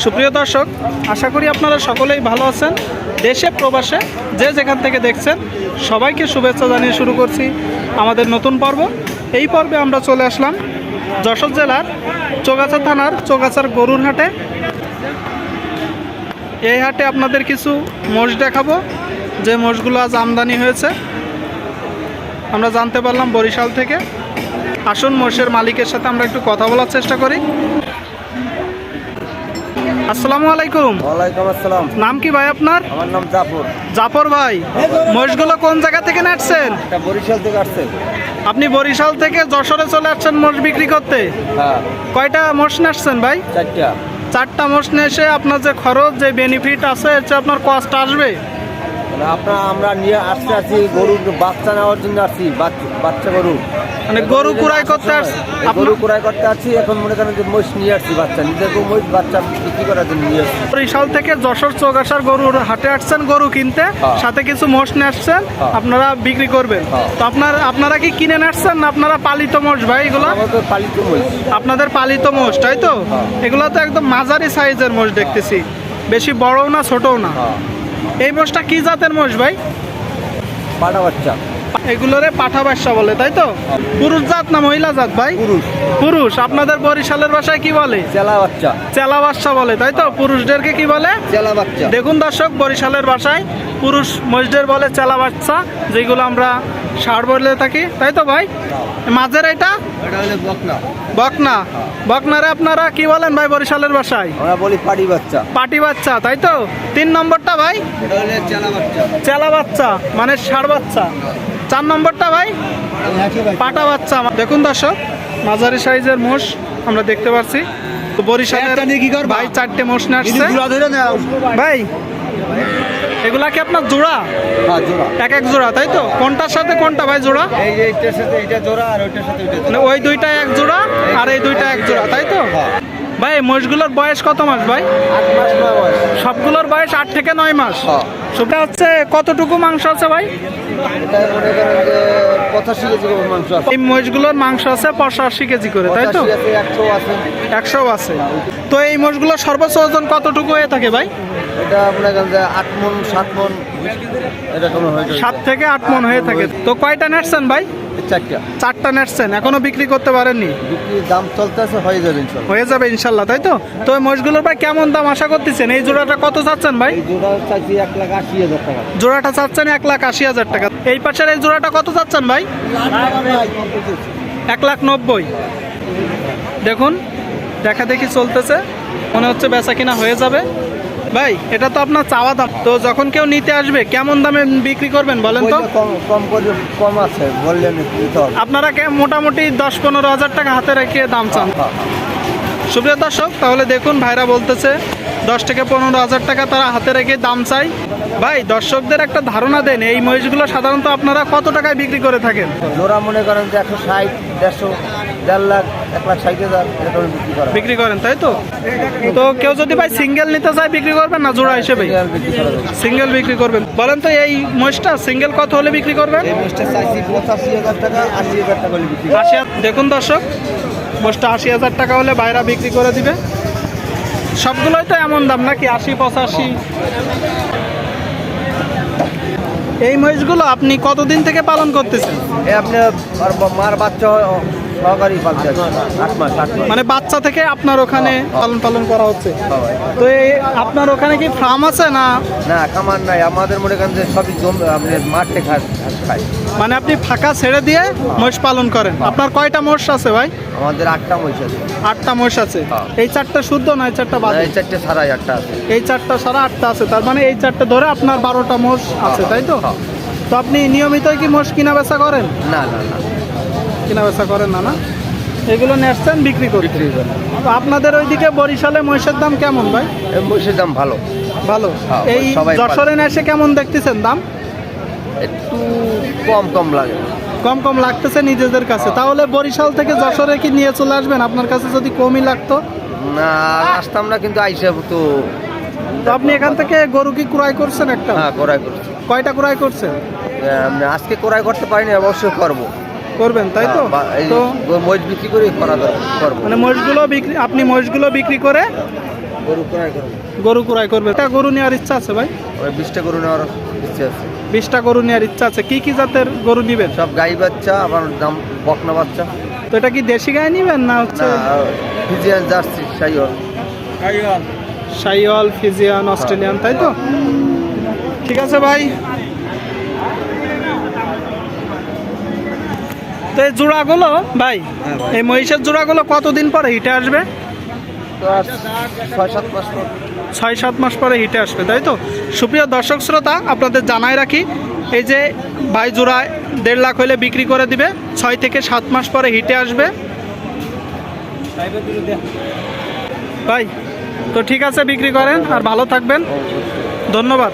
সুপ্রিয় দর্শক, আশা করি আপনারা সকলেই ভালো আছেন। দেশে, প্রবাসে, যে যেখান থেকে দেখছেন, সবাইকে শুভেচ্ছা জানিয়ে শুরু করছি আমাদের নতুন পর্ব। এই পর্বে আমরা চলে আসলাম যশোর জেলার চোগাছা থানার চোগাছার গরুর হাটে। এই হাটে আপনাদের কিছু মোষ দেখাবো। যে মোষগুলো আজ আমদানি হয়েছে, আমরা জানতে পারলাম বরিশাল থেকে। আসুন, মোষের মালিকের সাথে আমরা একটু কথা বলার চেষ্টা করি। আসসালামু আলাইকুম। ওয়ালাইকুম আসসালাম। নাম কি ভাই আপনার? আমার নাম জাফর। জাফর ভাই মোষগুলো কোন জায়গা থেকে নাটছেন? এটা বরিশাল থেকে আসছেন আপনি বরিশাল থেকে যশোরে চলে আসছেন মোষ বিক্রি করতে? হ্যাঁ। কয়টা মোষ নাটছেন ভাই? চারটা। চারটা মোষ নিয়ে এসে আপনার যে খরচ যে বেনিফিট আছে হচ্ছে আপনার কষ্ট আসবে? আপনার আমরা নিয়ে আসতে আছি গরুর বাচ্চা নেওয়ার জন্য আসছি বাচ্চা- বাচ্চা গরু। মানে গরু কুড়াই করতে আসছে গরু কুড়াই করতে আসছি এখন মনে করেন যে মহিষ নিয়ে আসছি বাচ্চা নিজের মহিষ বাচ্চা বিক্রি করার জন্য নিয়ে আসছি। বরিশাল থেকে যশোর চৌগাছার গরুর হাটে আসছেন গরু কিনতে হ্যাঁ। সাথে কিছু মোষ নিয়ে আসছেন হ্যাঁ। আপনারা বিক্রি করবেন। হ্যাঁ। তো আপনার আপনারা কি কিনে আসছেন না আপনারা পালিত মোষ ভাই এগুলো? পালিত মহিষ আপনাদের পালিত মোষ তাই তো? হ্যাঁ। এগুলো তো একদম মাঝারি সাইজের মোষ দেখতেছি। বেশি বড়ও না ছোটও না। হ্যাঁ। এই মোষটা কি জাতের মোষ ভাই? পাটা বাচ্চা। এগুলোরে পাঠা বাচ্চা বলে তাই তো? পুরুষ জাত না মহিলা জাত ভাই? পুরুষ। পুরুষ। আপনাদের বরিশালের ভাষায় কি বলে? চেলা বাচ্চা। চেলা বাচ্চা বলে তাই তো? পুরুষদেরকে কি বলে? চেলা বাচ্চা। দেখুন দর্শক বরিশালের ভাষায় পুরুষ মহিষদের বলে চেলা বাচ্চা যেগুলো আমরা ষাড় বলে থাকি। তাই তো ভাই? মাঝের এটা? বকনা। বকনা। বকনারে আপনারা কি বলেন ভাই বরিশালের বাসায় আমরা বলি পাটি বাচ্চা। পাটি বাচ্চা তাই তো? তিন নম্বরটা ভাই? চেলা বাচ্চা। মানে ষাড় বাচ্চা। চার নম্বরটা ভাই? পাটা বাচ্চা। দেখুন দর্শক মাঝারি সাইজের মোষ আমরা দেখতে পাচ্ছি তো বরিশালের? ভাই চারটে মোষ নিয়ে আসছে। ভাই এগুলা কি আপনার জোড়া? হ্যাঁ জোড়া। এক এক জোড়া তাই তো? কোনটার সাথে কোনটা ভাই জোড়া? এই যে এইটার সাথে এইটা জোড়া আর ওইটার সাথে ওইটা মানে ওই দুইটা এক জোড়া আর এই দুইটা এক জোড়া তাই তো? হ্যাঁ। ভাই মোষগুলোর বয়স কত মাস ভাই? সবগুলোর বয়স আট থেকে নয় মাস। হ্যাঁ। সেটা হচ্ছে কতটুকু মাংস আছে ভাই? এই মোষগুলোর মাংস আছে পঁচাশি কেজি করে তাই তো? একশো আছে একশো আছে। তো এই মোষগুলোর সর্বোচ্চ ওজন কতটুকু হয়ে থাকে ভাই? এটা করেন যে আট মন সাত মন এরকম হয়ে সাত থেকে আট মন হয়ে থাকে। তো কয়টা নেটছেন ভাই? চারটা। চারটা নেটছেন এখনও বিক্রি করতে পারেননি? বিক্রি দাম চলতেছে হয়ে যাবে ইনশাল্লাহ। হয়ে যাবে ইনশাল্লাহ তাই তো? তো এই ভাই কেমন দাম আশা করতেছেন? এই জোড়াটা কত চাচ্ছেন ভাই? এক লাখ আশি হাজার টাকা। জোড়াটা চাচ্ছেন এক লাখ আশি হাজার টাকা। এই পাশের এই জোড়াটা কত চাচ্ছেন ভাই? এক লাখ নব্বই। দেখুন দেখা দেখি চলতেছে। মনে হচ্ছে বেচা কিনা হয়ে যাবে। ভাই এটা তো আপনার চাওয়া দাম। তো যখন কেউ নিতে আসবে কেমন দামে বিক্রি করবেন বলেন তো? কম কম আছে বললেন আপনারা কে- মোটামুটি দশ পনেরো হাজার টাকা হাতে রেখে দাম চান। হ্যাঁ, সুপ্রিয় দর্শক তাহলে দেখুন ভাইরা বলতেছে দশ থেকে পনেরো হাজার টাকা তারা হাতে রেখে দাম চাই ভাই দর্শকদের একটা ধারণা দেন এই মহিষগুলো সাধারণত আপনারা কত টাকায় বিক্রি করে থাকেন? জোড়া মনে করেন যে একশো ষাট দেড়শো দেড় লাখ এক লাখ ষাট হাজার এরকম বিক্রি করা বিক্রি করেন তাই তো? তো কেউ যদি ভাই সিঙ্গেল নিতে চায় বিক্রি করবেন না জোড়া হিসেবে? সিঙ্গেল বিক্রি করবেন। বলেন তো এই মহিষটা সিঙ্গেল কত হলে বিক্রি করবেন? আশি দেখুন দর্শক মোষটা আশি হাজার টাকা হলে বাইরা বিক্রি করে দিবে। সবগুলোই তো এমন দাম নাকি? আশি পঁচাশি। এই মহিষগুলো আপনি কতদিন থেকে পালন করতেছেন? এই আপনি মার বাচ্চা সহকারী পালতে আট মাস আট মাস মানে বাচ্চা থেকে আপনার ওখানে পালন পালন করা হচ্ছে? তো এই আপনার ওখানে কি ফার্ম আছে না? না খামার নাই। আমাদের মনে করেন যে সবই জম আপনি মাঠে খায় খায়। মানে আপনি ফাঁকা ছেড়ে দিয়ে মোষ পালন করেন। আপনার কয়টা মোষ আছে ভাই? আমাদের আটটা মহিষ আছে। আটটা মোষ আছে। হ্যাঁ। এই চারটা শুদ্ধ না এই চারটা বাদ? এই চারটে সাড়ে আটটা আছে। এই চারটা সারা আটটা আছে। তার মানে এই চারটে ধরে আপনার বারোটা মোষ আছে তাই তো? হ্যাঁ। তো আপনি নিয়মিতই কি মোষ কিনা বেচা করেন? না না না। কিনা বেচা করেন না না? এগুলো নেসছেন বিক্রি করি বিক্রি করে না। তো আপনাদের ওইদিকে বরিশালে মহিষের দাম কেমন ভাই? মহিষের দাম ভালো। ভালো? হ্যাঁ, এই যশোরে এসে কেমন দেখতেছেন দাম? একটু কম কম লাগে। কম কম লাগতেছে নিজেদের কাছে। হ্যাঁ। তাহলে বরিশাল থেকে যশোরে কি নিয়ে চলে আসবেন? আপনার কাছে যদি কমই লাগতো? না আসতাম না কিন্তু আইসা তো তো আপনি এখান থেকে গরু কি ক্রয় করছেন একটা? হ্যাঁ ক্রয় করছি। কয়টা ক্রয় করছেন? আজকে ক্রয় করতে পারিনি অবশ্যই করব। করবেন তাই তো? হ্যাঁ, এই তো মহিষ বিক্রি করে করা মানে মহিষগুলো বিক্রি আপনি মহিষগুলো বিক্রি করে গরু ক্রয় করবেন গরু ক্রয় করবে তা গরু নেওয়ার ইচ্ছা আছে ভাই? ওই বিশটা গরু নেওয়ার ইচ্ছা আছে। বিশটা গরু নেওয়ার ইচ্ছা আছে। কি কি জাতের গরু নিবেন? সব গাই বাচ্চা আবার দাম বকনা বাচ্চা। তো এটা কি দেশি গাই নিবেন না হচ্ছে Friesian Jersey Sahiwal Sahiwal Friesian Australian তাই তো? ঠিক আছে ভাই। তো এই জোড়াগুলো ভাই হ্যাঁ এই মহিষের জোড়াগুলো কতদিন পরে হিটে আসবে? ছয় সাত মাস ছয় সাত মাস পরে হিটে আসবে তাই তো? সুপ্রিয় দর্শক শ্রোতা আপনাদের জানাই রাখি এই যে ভাই জোড়ায় দেড় লাখ হলে বিক্রি করে দিবে ছয় থেকে সাত মাস পরে হিটে আসবে। ভাই তো ঠিক আছে বিক্রি করেন আর ভালো থাকবেন। ধন্যবাদ।